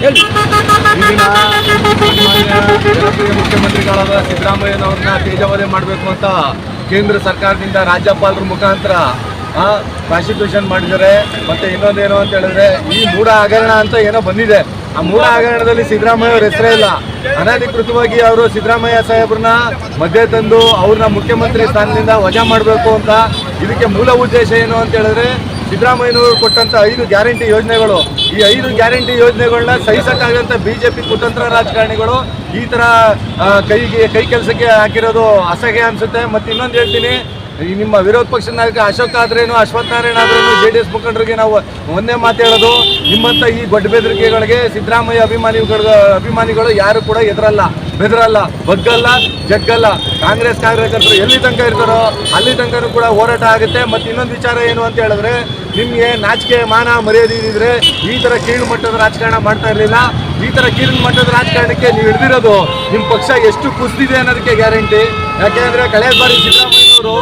ಹೇಳಿ. ಮುಖ್ಯಮಂತ್ರಿಗಳಾದ ಸಿದ್ದರಾಮಯ್ಯನವ್ರನ್ನ ತೇಜಾವಧಿ ಮಾಡಬೇಕು ಅಂತ ಕೇಂದ್ರ ಸರ್ಕಾರದಿಂದ ರಾಜ್ಯಪಾಲರ ಮುಖಾಂತರ ಪ್ರಾಸಿಕ್ಯೂಷನ್ ಮಾಡಿದ್ದಾರೆ ಮತ್ತೆ ಇನ್ನೊಂದೇನು ಅಂತ ಹೇಳಿದ್ರೆ ಈ ಮೂಢ ಹಗರಣ ಅಂತ ಏನೋ ಬಂದಿದೆ. ಆ ಮೂಢ ಹಗರಣದಲ್ಲಿ ಸಿದ್ದರಾಮಯ್ಯ ಅವ್ರ ಹೆಸರೇ ಇಲ್ಲ. ಅನಧಿಕೃತವಾಗಿ ಅವರು ಸಿದ್ದರಾಮಯ್ಯ ಸಾಹೇಬ್ರನ್ನ ಮಧ್ಯೆ ತಂದು ಅವ್ರನ್ನ ಮುಖ್ಯಮಂತ್ರಿ ಸ್ಥಾನದಿಂದ ವಜಾ ಮಾಡಬೇಕು ಅಂತ ಇದಕ್ಕೆ ಮೂಲ ಉದ್ದೇಶ ಏನು ಅಂತ ಹೇಳಿದ್ರೆ ಸಿದ್ದರಾಮಯ್ಯನವರು ಕೊಟ್ಟಂತ ಐದು ಗ್ಯಾರಂಟಿ ಯೋಜನೆಗಳು. ಈ ಐದು ಗ್ಯಾರಂಟಿ ಯೋಜನೆಗಳನ್ನ ಸಹಿಸಕ್ಕಾಗಂತ ಬಿಜೆಪಿ ಕುತಂತ್ರ ರಾಜಕಾರಣಿಗಳು ಈ ಆ, ಕೈಗೆ ಕೈ ಕೆಲಸಕ್ಕೆ ಹಾಕಿರೋದು ಅಸಹ್ಯ ಅನ್ಸುತ್ತೆ. ಮತ್ತೆ ಇನ್ನೊಂದು ಹೇಳ್ತೀನಿ ಈ ನಿಮ್ಮ ವಿರೋಧ ಪಕ್ಷದ ನಾಯಕ ಅಶೋಕ್ ಆದ್ರೇನು, ಅಶ್ವಥ್ ನಾರಾಯಣ ಆದ್ರೇನು, ಜೆ ಡಿ ಎಸ್ ಮುಖಂಡರಿಗೆ ನಾವು ಒಂದೇ ಮಾತು ಹೇಳೋದು, ನಿಮ್ಮಂತ ಈ ಗೊಡ್ಡ ಬೆದರಿಕೆಗಳಿಗೆ ಸಿದ್ದರಾಮಯ್ಯ ಅಭಿಮಾನಿಗಳು ಅಭಿಮಾನಿಗಳು ಯಾರು ಕೂಡ ಎದುರಲ್ಲ ಬೆದರಲ್ಲ, ಬಗ್ಗಲ್ಲ, ಜಗ್ಗಲ್ಲ. ಕಾಂಗ್ರೆಸ್ ಕಾರ್ಯಕರ್ತರು ಎಲ್ಲಿ ತನಕ ಇರ್ತಾರೋ ಅಲ್ಲಿ ತನಕನೂ ಕೂಡ ಹೋರಾಟ ಆಗುತ್ತೆ. ಮತ್ತು ಇನ್ನೊಂದು ವಿಚಾರ ಏನು ಅಂತ ಹೇಳಿದ್ರೆ, ನಿಮಗೆ ನಾಚಿಕೆ, ಮಾನ, ಮರ್ಯಾದೆ ಇದ್ದಿದ್ರೆ ಈ ಥರ ಕೀಳು ಮಟ್ಟದ ರಾಜಕಾರಣ ಮಾಡ್ತಾ ಇರಲಿಲ್ಲ. ಈ ಥರ ಕೀಳು ಮಟ್ಟದ ರಾಜಕಾರಣಕ್ಕೆ ನೀವು ಹಿಡಿದಿರೋದು ನಿಮ್ಮ ಪಕ್ಷ ಎಷ್ಟು ಕುಸಿದಿದೆ ಅನ್ನೋದಕ್ಕೆ ಗ್ಯಾರಂಟಿ. ಯಾಕೆಂದ್ರೆ ಕಳೆದ ಬಾರಿ ಸಿದ್ದರಾಮಯ್ಯವರು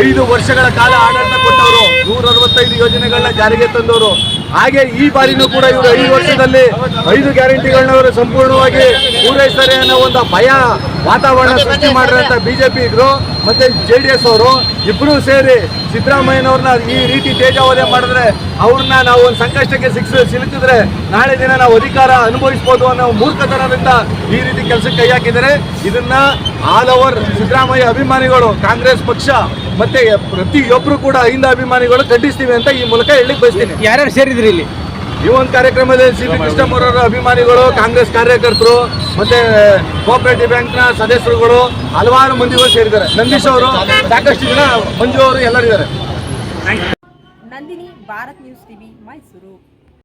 ಐದು ವರ್ಷಗಳ ಕಾಲ ಆಡಳಿತ ಕೊಟ್ಟವರು. ನೂರ ಅರವತ್ತೈದು ಯೋಜನೆಗಳನ್ನ ಜಾರಿಗೆ ತಂದವರು. ಹಾಗೆ ಈ ಬಾರಿನೂ ಕೂಡ ಇವರು ಐದು ವರ್ಷದಲ್ಲಿ ಐದು ಗ್ಯಾರಂಟಿಗಳನ್ನ ಅವರು ಸಂಪೂರ್ಣವಾಗಿ ಪೂರೈಸ್ತಾರೆ ಅನ್ನೋ ಒಂದು ಭಯ ವಾತಾವರಣ ಸೃಷ್ಟಿ ಮಾಡಿರೋಂಥ ಬಿಜೆಪಿ ಇದ್ರು ಮತ್ತೆ ಜೆ ಡಿ ಎಸ್ ಅವರು ಇಬ್ಬರು ಸೇರಿ ಸಿದ್ದರಾಮಯ್ಯನವ್ರನ್ನ ಈ ರೀತಿ ತೇಜಾವಧಿ ಮಾಡಿದ್ರೆ ಅವ್ರನ್ನ ನಾವು ಒಂದು ಸಂಕಷ್ಟಕ್ಕೆ ಸಿಕ್ಸ್ ಸಿಲುಕಿದ್ರೆ ನಾಳೆ ದಿನ ನಾವು ಅಧಿಕಾರ ಅನುಭವಿಸ್ಬೋದು ಅನ್ನೋ ಮೂರ್ಖತನದಿಂದ ಈ ರೀತಿ ಕೆಲಸಕ್ಕೆ ಕೈ ಹಾಕಿದ್ದಾರೆ. ಇದನ್ನ ಆಲ್ ಓವರ್ ಸಿದ್ದರಾಮಯ್ಯ ಅಭಿಮಾನಿಗಳು ಕಾಂಗ್ರೆಸ್ ಪಕ್ಷ ಮತ್ತೆ ಪ್ರತಿಯೊಬ್ಬರು ಕೂಡ ಅಹಿಂದ ಅಭಿಮಾನಿಗಳು ಖಂಡಿಸ್ತೀವಿ ಅಂತ ಈ ಮೂಲಕ ಹೇಳಿಕ್ ಬಯಸ್ತೀನಿ. ಯಾರ್ಯಾರು ಸೇರಿದ್ರಿ ಇಲ್ಲಿ? ಈ ಒಂದು ಕಾರ್ಯಕ್ರಮದಲ್ಲಿ ಸಿ ಪಿ ಕೃಷ್ಣಮೂರವರ ಅಭಿಮಾನಿಗಳು ಕಾಂಗ್ರೆಸ್ ಕಾರ್ಯಕರ್ತರು ಮತ್ತೆ ಕೋಆಪರೇಟಿವ್ನ ಸದಸ್ಯರುಗಳು ಹಲವಾರು ಮಂದಿಗಳು ಸೇರಿದ್ದಾರೆ. ನಂದೀಶ್ ಅವರು ಸಾಕಷ್ಟು ಜನ ಮಂಜು ಅವರು ಎಲ್ಲರಿದ್ದಾರೆ ನಂದಿನಿ, ಭಾರತ್ ನ್ಯೂಸ್ ಟಿವಿ, ಮೈಸೂರು.